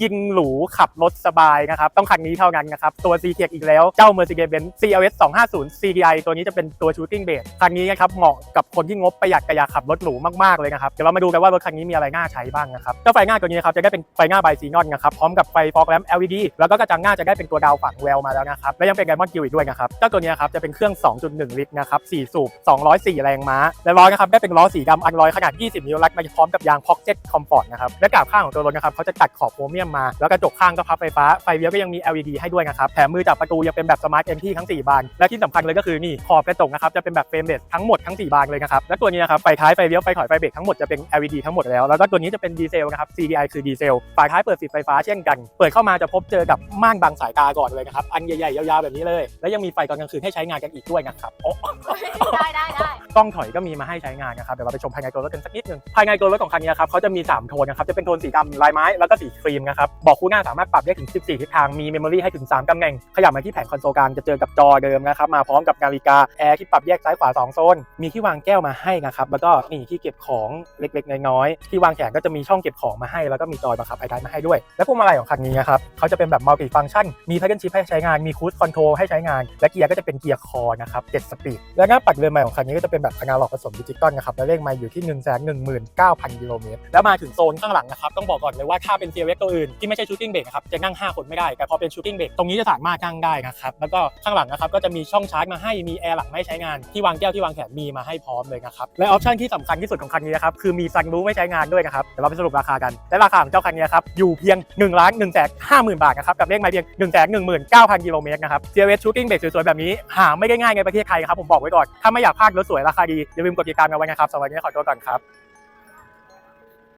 กินหรูขับรถสบายนะครับต้องคันนี้เท่านั้นนะครับตัว c ีเอีกแล้วเจ้า Mercedes-Benz CLS 250 CDI ตัวนี้จะเป็นตัว Shooting Base คันนี้นะครับเหมาะกับคนที่งบประหยัดกระยาขับรถหรูมากๆเลยนะครับเดี๋ยวเรามาดูกันว่ารถคันนี้มีอะไรน่าใช้บ้างนะครับเจ้าไฟหน้าตัวนี้นะครับจะได้เป็นไฟหน้าไบซีนอนนะครับพร้อมกับไฟฟอกแลม LED แล้วก็กระจังหน้าจะได้เป็นตัวดาวฝังแววมาแล้วนะครับและยังเป็นไดมอนด์กิลอีกด้วยนะครับเจ้าตัวนี้ครับจะเป็นเครื่อง 2.1 ลิตรนะครับ4สูบ204 แรงม้าและล้อนะครับได้เป็นล้อสีดำอันลอยขนาด 20 นิ้วรัดมาพร้อมกับยาง Pocket Comfort นะครับและกาบข้างของตัวรถนะครับเขาจะตัดขอบโครเมียมมา แล้วกระจกข้างก็พับไฟฟ้า ไฟเลี้ยวก็ยังมี LED ให้ด้วยนะครับ แถมมือจับประตูยังเป็นแบบ Smart Entry ทั้ง 4 บาน และที่สำคัญเลยก็คือนี่ขอบกระจกนะครับจะเป็นแบบเฟรมเลสทั้งหมดทั้ง 4 บานเลยนะครับ และตัวนี้นะครับไฟท้ายไฟเลี้ยวไฟถอยไฟเบรกทั้งหมดจะเป็น LED ทั้งหมดแล้ว แล้วก็ตัวนี้จะเป็นดีเซลนะครับ CDI คือดีเซลฝาท้ายเปิดปิดไฟฟ้าเช่นกัน เปิดเข้ามาจะพบเจอกับม่านบังสายตาก่อนเลยนะครับ อันใหญ่ๆยาวๆแบบนี้เลย และยังมีไฟตอนกลางคืนให้ใช้งานกันอีกด้วยนะครับโอ้ได้ได้ได้ กล้องถอยก็มีมาให้ใช้งานนะครับเดี๋ยวเราไปชมภายในตัวรถกันสักนิดนึงภายในตัวรถของคันนี้ครับเขาจะมี 3 โทนนะครับจะเป็นโทนสีดำลายไม้แล้วก็สีครีมนะครับบอกคู่หน้าสามารถปรับได้ถึง 14 ทิศทางมีเมมโมรี่ให้ถึง 3ตำแหน่งขยับมาที่แผงคอนโซลกลางจะเจอกับจอเดิมนะครับมาพร้อมกับนาฬิกาแอร์ที่ปรับแยกซ้ายขวา 2 โซน มีที่วางแก้วมาให้นะครับแล้วก็นี่ที่เก็บของเล็กๆ น้อยๆที่วางแขนก็จะมีช่องเก็บของมาให้ แล้วก็มีจอยบังคับไอไดมาให้ด้วย และพวงมาลัยของคันนี้นะครับเขาจะเป็นแบบมัลติฟัง c t ชันมี p พ d เดิลชิพให้ใช้งานมีคู i คอนโทรลให้ใช้งานและเกียร์ก็จะเป็นเกียร์คอนะครับ7สปีดและหน้าปัดเรือนใหม่ของคันนี้ก็จะเป็นแบบแบบอนาล็อกผสมดิจิตอลนะครับและเลขไมล์อยู่ที่1 1 9 0 0 0กิโลเมตรแล้วมาถึงโซนข้างหลังนะครับต้องบอกก่อนเลยว่าถ้าเป็น CLX ตัวอื่นที่ไม่ใช่ชูตติ้งเบรกครับจะนั่ง 5 คนไม่ได้ แต่พอเป็นชูตติ้งเบรกตรงนี้จะสามารถนั่งได้นะครับแล้วก็ข้างหลังนะครับก็จะมีช่องชาร์จมาให้มีแอร์หลังไม่ใช้งานที่วางแก้วที่วางแขนมีมาให้พร้อมเลยนะครับและออปชั่นที่สำคัญที่สุดของคันนี้นะครับคือมีซันรูฟไม่ใช้งานด้วยนะครับเดี๋ยวเราไปสรุปราคากันและราคาของเจ้าคันนี้ครับอยู่เพียง1ล้าน1แสน50,000บาทนะครับกับเลขไมล์เพียง1แสน1 9 0 0 0กิโลเมตรนะครับ CLS Shooting Brake สวยๆแบบนี้หาไม่ได้ง่ายในประเทศไทยครับผมบอกไว้ก่อนถ้าไม่อยากพลาดรถสวยราคาดีอย่าลืมกดติดตามกันไว้นะครับสำหรับวันนี้ขอตัวก่อนครับ